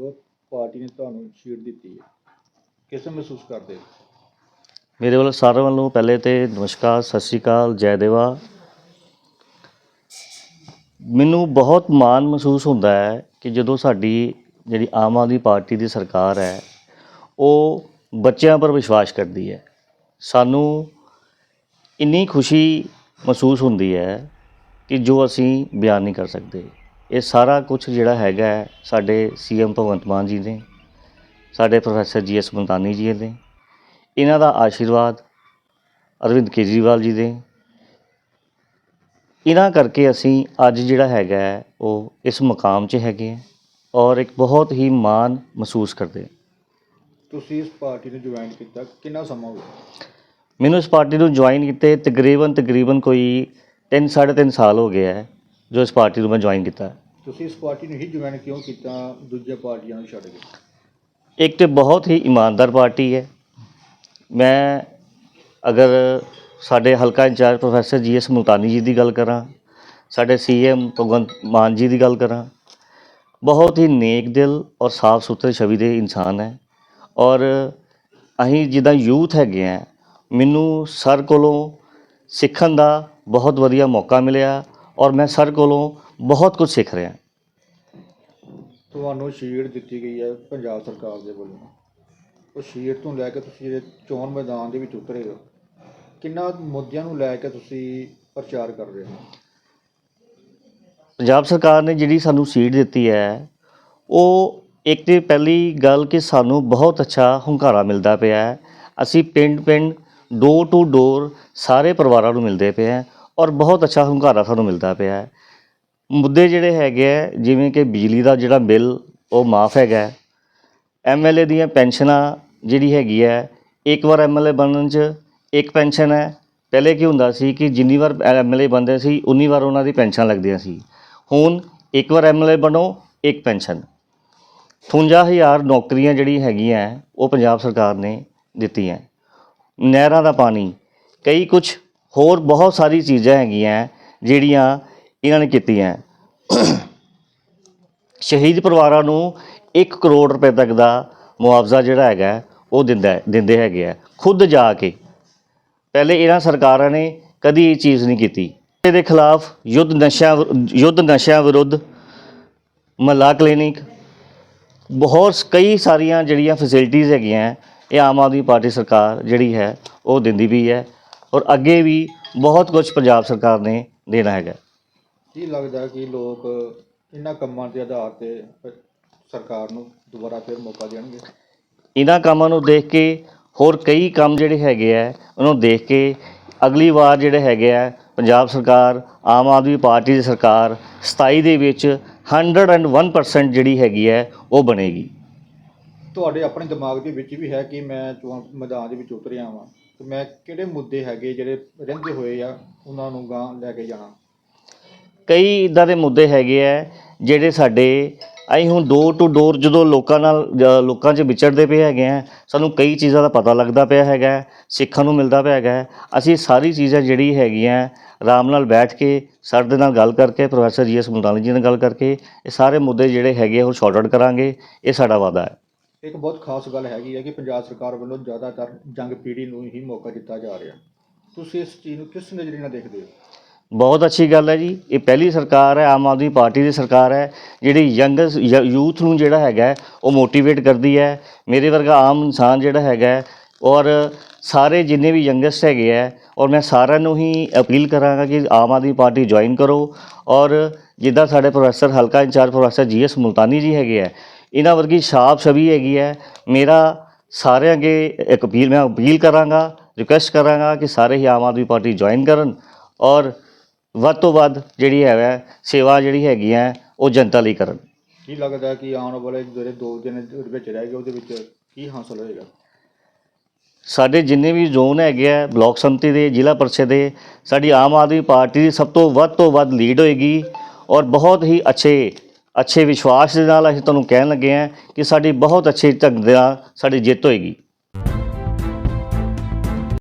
ਜੋ ਪਾਰਟੀ ਨੇ ਤੁਹਾਨੂੰ ਸੀਟ ਦਿੱਤੀ ਹੈ, ਕਿਸ ਮਹਿਸੂਸ ਕਰਦੇ ਹੋ? ਮੇਰੇ ਵੱਲੋਂ ਸਾਰਿਆਂ ਵੱਲੋਂ ਪਹਿਲੇ ਤੇ ਨਮਸਕਾਰ, ਸਤਿ ਸ਼੍ਰੀ ਅਕਾਲ, ਜੈ ਦੇਵਾ। ਮੈਨੂੰ ਬਹੁਤ ਮਾਣ ਮਹਿਸੂਸ ਹੁੰਦਾ ਹੈ ਕਿ ਜਦੋਂ ਸਾਡੀ ਜਿਹੜੀ ਆਮ ਆਦਮੀ ਪਾਰਟੀ ਦੀ ਸਰਕਾਰ ਹੈ, ਉਹ ਬੱਚਿਆਂ ਪਰ ਵਿਸ਼ਵਾਸ ਕਰਦੀ ਹੈ। ਸਾਨੂੰ ਇੰਨੀ ਖੁਸ਼ੀ ਮਹਿਸੂਸ ਹੁੰਦੀ ਹੈ ਕਿ ਜੋ ਅਸੀਂ ਬਿਆਨ ਨਹੀਂ ਕਰ ਸਕਦੇ। ਇਹ ਸਾਰਾ ਕੁਝ ਜਿਹੜਾ ਹੈਗਾ ਸਾਡੇ ਸੀਐਮ ਭਗਵੰਤ ਮਾਨ ਜੀ ਨੇ ਸਾਡੇ ਪ੍ਰੋਫੈਸਰ ਜੀਐਸ ਮਲਤਾਨੀ ਜੀ ਨੇ ਇਹਨਾਂ ਦਾ ਆਸ਼ੀਰਵਾਦ ਅਰਵਿੰਦ ਕੇਜਰੀਵਾਲ ਜੀ ਦੇ। ਇਹਨਾਂ ਕਰਕੇ ਅਸੀਂ ਅੱਜ ਜਿਹੜਾ ਹੈਗਾ ਉਹ ਇਸ ਮੁਕਾਮ 'ਚ ਹੈਗੇ ਹਾਂ ਔਰ ਇੱਕ ਬਹੁਤ ਹੀ ਮਾਣ ਮਹਿਸੂਸ ਕਰਦੇ। ਤੁਸੀਂ ਇਸ ਪਾਰਟੀ ਨੂੰ ਜੁਆਇਨ ਕੀਤਾ ਕਿੰਨਾ ਸਮਾਂ ਹੋ ਗਿਆ? ਮੈਨੂੰ ਇਸ ਪਾਰਟੀ ਨੂੰ ਜੁਆਇਨ ਕੀਤੇ ਤਕਰੀਬਨ ਤਕਰੀਬਨ ਕੋਈ 3 3.5 ਸਾਲ ਹੋ ਗਿਆ ਹੈ। ਜੋ ਇਸ ਪਾਰਟੀ ਨੂੰ ਮੈਂ ਜੁਆਇਨ ਕੀਤਾ ਹੈ। ਤੁਸੀਂ ਇਸ ਪਾਰਟੀ ਨੂੰ ਹੀ ਜੁਆਇਨ ਕਿਉਂ ਕੀਤਾ? ਦੂਜੇ ਪਾਰਟੀਆਂ ਨੂੰ ਛੱਡ ਕੇ। ਇੱਕ ਤੇ ਬਹੁਤ ਹੀ ਇਮਾਨਦਾਰ ਪਾਰਟੀ ਹੈ। ਮੈਂ ਅਗਰ ਸਾਡੇ ਹਲਕਾ incharge professor GS Multani ji ਦੀ ਗੱਲ ਕਰਾਂ ਸਾਡੇ ਸੀਐਮ ਭਗਵੰਤ ਮਾਨ ਜੀ ਦੀ ਗੱਲ ਕਰਾਂ ਬਹੁਤ ਹੀ ਨੇਕ ਦਿਲ ਔਰ ਸਾਫ਼ ਸੁਥਰੇ ਛਵੀ ਦੇ ਇਨਸਾਨ ਹੈ। ਔਰ ਅਸੀਂ ਜਿੱਦਾਂ ਯੂਥ ਹੈਗੇ ਆ ਮੈਨੂੰ ਸਰ ਕੋਲੋਂ ਸਿੱਖਣ ਦਾ ਬਹੁਤ ਵਧੀਆ ਮੌਕਾ ਮਿਲਿਆ। ਔਰ ਮੈਂ ਸਰ ਕੋਲੋਂ ਬਹੁਤ ਕੁਝ ਸਿੱਖ ਰਿਹਾ। ਤੁਹਾਨੂੰ ਸੀਟ ਦਿੱਤੀ ਗਈ ਹੈ ਪੰਜਾਬ ਸਰਕਾਰ ਦੇ ਵੱਲੋਂ। ਉਹ ਸੀਟ ਤੋਂ ਲੈ ਕੇ ਤੁਸੀਂ ਜਿਹੜੇ ਚੋਣ ਮੈਦਾਨ ਦੇ ਵਿੱਚ ਉਤਰੇ ਹੋ ਕਿੰਨਾ ਮੁੱਦਿਆਂ ਨੂੰ ਲੈ ਕੇ ਤੁਸੀਂ ਪ੍ਰਚਾਰ ਕਰ ਰਹੇ ਹੋ? ਪੰਜਾਬ ਸਰਕਾਰ ਨੇ ਜਿਹੜੀ ਸਾਨੂੰ ਸੀਟ ਦਿੱਤੀ ਹੈ ਉਹ ਇੱਕ ਤੇ ਪਹਿਲੀ ਗੱਲ ਕਿ ਸਾਨੂੰ ਬਹੁਤ ਅੱਛਾ ਹੁੰਗਾਰਾ ਮਿਲਦਾ ਪਿਆ ਹੈ। ਅਸੀਂ ਪਿੰਡ ਪਿੰਡ ਡੋਰ ਟੂ ਡੋਰ ਸਾਰੇ ਪਰਿਵਾਰਾਂ ਨੂੰ ਮਿਲਦੇ ਪਏ ਹੈ। ਔਰ ਬਹੁਤ ਅੱਛਾ ਹੁੰਗਾਰਾ ਸਾਨੂੰ ਮਿਲਦਾ ਪਿਆ ਹੈ। ਮੁੱਦੇ ਜਿਹੜੇ ਹੈਗੇ ਹੈ, ਜਿਵੇਂ ਕਿ ਬਿਜਲੀ ਦਾ ਜਿਹੜਾ ਬਿੱਲ, ਉਹ ਮਾਫ ਹੈਗਾ ਐਮਐਲਏ ਦੀਆਂ ਪੈਨਸ਼ਨਾਂ ਜਿਹੜੀ ਹੈਗੀ ਹੈ, ਇੱਕ ਵਾਰ ਐਮਐਲਏ ਬਣਨ 'ਚ ਇੱਕ ਪੈਨਸ਼ਨ ਹੈ। ਪਹਿਲੇ ਕੀ ਹੁੰਦਾ ਸੀ ਕਿ ਜਿੰਨੀ ਵਾਰ ਐਮਐਲਏ ਬਣਦੇ ਸੀ, ਉਨੀ ਵਾਰ ਉਹਨਾਂ ਦੀ ਪੈਨਸ਼ਨ ਲੱਗਦੀਆਂ ਸੀ। ਹੁਣ ਇੱਕ ਵਾਰ ਐਮਐਲਏ ਬਣੋ, ਇੱਕ ਪੈਨਸ਼ਨ। 58000 ਨੌਕਰੀਆਂ ਜਿਹੜੀ ਹੈਗੀਆਂ ਉਹ ਪੰਜਾਬ ਸਰਕਾਰ ਨੇ ਦਿੱਤੀਆਂ ਨਹਿਰਾਂ ਦਾ ਪਾਣੀ, ਕਈ ਕੁਝ ਹੋਰ ਬਹੁਤ ਸਾਰੀ ਚੀਜ਼ਾਂ ਹੈਗੀਆਂ ਜਿਹੜੀਆਂ ਇਹਨਾਂ ਨੇ ਕੀਤੀਆਂ। ਸ਼ਹੀਦ ਪਰਿਵਾਰਾਂ ਨੂੰ 1 ਕਰੋੜ ਰੁਪਏ ਤੱਕ ਦਾ ਮੁਆਵਜ਼ਾ ਜਿਹੜਾ ਹੈਗਾ, ਉਹ ਦਿੰਦਾ, ਦਿੰਦੇ ਹੈਗੇ ਆ, ਖੁਦ ਜਾ ਕੇ। ਪਹਿਲੇ ਇਹਨਾਂ ਸਰਕਾਰਾਂ ਨੇ ਕਦੀ ਇਹ ਚੀਜ਼ ਨਹੀਂ ਕੀਤੀ। ਇਹਦੇ ਖਿਲਾਫ ਯੁੱਧ ਨਸ਼ਾ ਯੁੱਧ ਨਸ਼ਿਆਂ ਵਿਰੁੱਧ ਮਹੱਲਾ ਕਲੀਨਿਕ, ਬਹੁਤ ਕਈ ਸਾਰੀਆਂ ਜਿਹੜੀਆਂ ਫੈਸਿਲਿਟੀਆਂ ਹੈਗੀਆਂ, ਇਹ ਆਮ ਆਦਮੀ ਪਾਰਟੀ ਸਰਕਾਰ ਜਿਹੜੀ ਹੈ, ਉਹ ਦਿੰਦੀ ਵੀ ਹੈ। ਔਰ ਅੱਗੇ ਵੀ ਬਹੁਤ ਕੁਝ ਪੰਜਾਬ ਸਰਕਾਰ ਨੇ ਦੇਣਾ ਹੈਗਾ। ਕੀ ਲੱਗਦਾ ਕਿ ਲੋਕ ਇਹਨਾਂ ਕੰਮਾਂ ਦੇ ਆਧਾਰ ਤੇ ਸਰਕਾਰ ਨੂੰ ਦੁਬਾਰਾ ਫਿਰ ਮੌਕਾ ਦੇਣਗੇ? ਇਹਨਾਂ ਕੰਮਾਂ ਨੂੰ ਦੇਖ ਕੇ ਹੋਰ ਕਈ ਕੰਮ ਜਿਹੜੇ ਹੈਗੇ ਆ ਉਹਨੂੰ ਦੇਖ ਕੇ ਅਗਲੀ ਵਾਰ ਜਿਹੜੇ ਹੈਗੇ ਆ ਪੰਜਾਬ ਸਰਕਾਰ ਆਮ ਆਦਮੀ ਪਾਰਟੀ ਦੀ ਸਰਕਾਰ 27 ਦੇ ਵਿੱਚ 101% ਜਿਹੜੀ ਹੈਗੀ ਹੈ ਉਹ ਬਣੇਗੀ। ਤੁਹਾਡੇ ਆਪਣੇ ਦਿਮਾਗ ਦੇ ਵਿੱਚ ਵੀ ਹੈ ਕਿ ਮੈਂ ਚੋਣ ਮੈਦਾਨ ਦੇ ਵਿੱਚ ਉਤਰਿਆ ਵਾਂ? ਤੇ ਮੈਂ ਕਿਹੜੇ ਮੁੱਦੇ ਹੈਗੇ ਜਿਹੜੇ ਰਹਿੰਦੇ ਹੋਏ ਆ ਉਹਨਾਂ ਨੂੰ ਗਾਂ ਲੈ ਕੇ ਜਾਣਾ ਕਈ ਇਦਾਂ ਦੇ ਮੁੱਦੇ ਹੈਗੇ ਆ ਜਿਹੜੇ ਸਾਡੇ ਅਸੀਂ ਹੁਣ ਡੋਰ ਟੂ ਡੋਰ ਜਦੋਂ ਲੋਕਾਂ ਨਾਲ ਜ- ਲੋਕਾਂ 'ਚ ਵਿਚਰਦੇ ਪਏ ਹੈਗੇ ਆ ਸਾਨੂੰ ਕਈ ਚੀਜ਼ਾਂ ਦਾ ਪਤਾ ਲੱਗਦਾ ਪਿਆ ਹੈਗਾ ਹੈ, ਸਿੱਖਣ ਨੂੰ ਮਿਲਦਾ ਪਿਆ ਹੈਗਾ ਹੈ। ਅਸੀਂ ਸਾਰੀ ਚੀਜ਼ਾਂ ਜਿਹੜੀ ਹੈਗੀਆਂ ਆਰਾਮ ਨਾਲ ਬੈਠ ਕੇ ਸਰ ਦੇ ਨਾਲ ਗੱਲ ਕਰਕੇ ਪ੍ਰੋਫੈਸਰ ਜੀ ਐਸ ਮੁਲਤਾਨੀ ਜੀ ਨਾਲ ਗੱਲ ਕਰਕੇ ਇਹ ਸਾਰੇ ਮੁੱਦੇ ਜਿਹੜੇ ਹੈਗੇ ਆ ਉਹ ਸ਼ਾਰਟ ਆਊਟ ਕਰਾਂਗੇ ਇਹ ਸਾਡਾ ਵਾਅਦਾ ਹੈ ਇੱਕ ਬਹੁਤ ਖਾਸ ਗੱਲ ਹੈਗੀ ਹੈ ਕਿ ਪੰਜਾਬ ਸਰਕਾਰ ਵੱਲੋਂ ਜ਼ਿਆਦਾਤਰ ਜੰਗ ਪੀੜ੍ਹੀ ਨੂੰ ਹੀ ਮੌਕਾ ਦਿੱਤਾ ਜਾ ਰਿਹਾ। ਤੁਸੀਂ ਇਸ ਚੀਜ਼ ਨੂੰ ਕਿਸ ਨਜ਼ਰੀਏ ਨਾਲ ਦੇਖਦੇ ਹੋ? ਬਹੁਤ ਅੱਛੀ ਗੱਲ ਹੈ ਜੀ। ਇਹ ਪਹਿਲੀ ਸਰਕਾਰ ਹੈ, ਆਮ ਆਦਮੀ ਪਾਰਟੀ ਦੀ ਸਰਕਾਰ ਹੈ, ਜਿਹੜੀ ਯੰਗ ਯੂਥ ਨੂੰ ਜਿਹੜਾ ਹੈਗਾ ਉਹ ਮੋਟੀਵੇਟ ਕਰਦੀ ਹੈ। ਮੇਰੇ ਵਰਗਾ ਆਮ ਇਨਸਾਨ ਜਿਹੜਾ ਹੈਗਾ ਔਰ ਸਾਰੇ ਜਿੰਨੇ ਵੀ ਯੰਗਸਟ ਹੈਗੇ ਹੈ, ਔਰ ਮੈਂ ਸਾਰਿਆਂ ਨੂੰ ਹੀ ਅਪੀਲ ਕਰਾਂਗਾ ਕਿ ਆਮ ਆਦਮੀ ਪਾਰਟੀ ਜੁਆਇਨ ਕਰੋ। ਔਰ ਜਿੱਦਾਂ ਸਾਡੇ ਪ੍ਰੋਫੈਸਰ, ਹਲਕਾ in charge professor ji GS Multani ji ਹੈਗੇ ਹੈ ਇਹਨਾਂ ਵਰਗੀ ਛਾਪ ਛਵੀ ਹੈਗੀ ਹੈ। ਮੇਰਾ ਸਾਰਿਆਂ ਅੱਗੇ ਇੱਕ ਅਪੀਲ ਮੈਂ ਅਪੀਲ ਕਰਾਂਗਾ ਰਿਕੁਐਸਟ ਕਰਾਂਗਾ ਕਿ ਸਾਰੇ ਹੀ ਆਮ ਆਦਮੀ ਪਾਰਟੀ ਜੁਆਇਨ ਕਰਨ ਔਰ ਵੱਧ ਤੋਂ ਵੱਧ ਜਿਹੜੀ ਹੈ ਸੇਵਾ ਜਿਹੜੀ ਹੈਗੀ ਹੈ ਉਹ ਜਨਤਾ ਲਈ ਕਰਨ। ਕੀ ਲੱਗਦਾ ਕਿ ਆਉਣ ਵਾਲੇ ਜਿਹੜੇ ਦੋ ਦਿਨ ਵਿੱਚ ਰਹਿ ਗਏ ਉਹਦੇ ਵਿੱਚ ਕੀ ਹਾਸਲ ਹੋਏਗਾ? ਸਾਡੇ ਜਿੰਨੇ ਵੀ ਜ਼ੋਨ ਹੈਗੇ ਆ ਬਲਾਕ ਸੰਮਤੀ ਦੇ ਜ਼ਿਲ੍ਹਾ ਪਰਿਸ਼ਦ ਦੇ ਸਾਡੀ ਆਮ ਆਦਮੀ ਪਾਰਟੀ ਦੀ ਸਭ ਤੋਂ ਵੱਧ ਤੋਂ ਵੱਧ ਲੀਡ ਹੋਏਗੀ ਔਰ ਬਹੁਤ ਹੀ ਅੱਛੇ ਅੱਛੇ ਵਿਸ਼ਵਾਸ ਦੇ ਨਾਲ ਅਸੀਂ ਤੁਹਾਨੂੰ ਕਹਿਣ ਲੱਗੇ ਹਾਂ ਕਿ ਸਾਡੀ ਬਹੁਤ ਅੱਛੇ ਢੰਗ ਦੇ ਨਾਲ ਸਾਡੀ ਜਿੱਤ ਹੋਏਗੀ।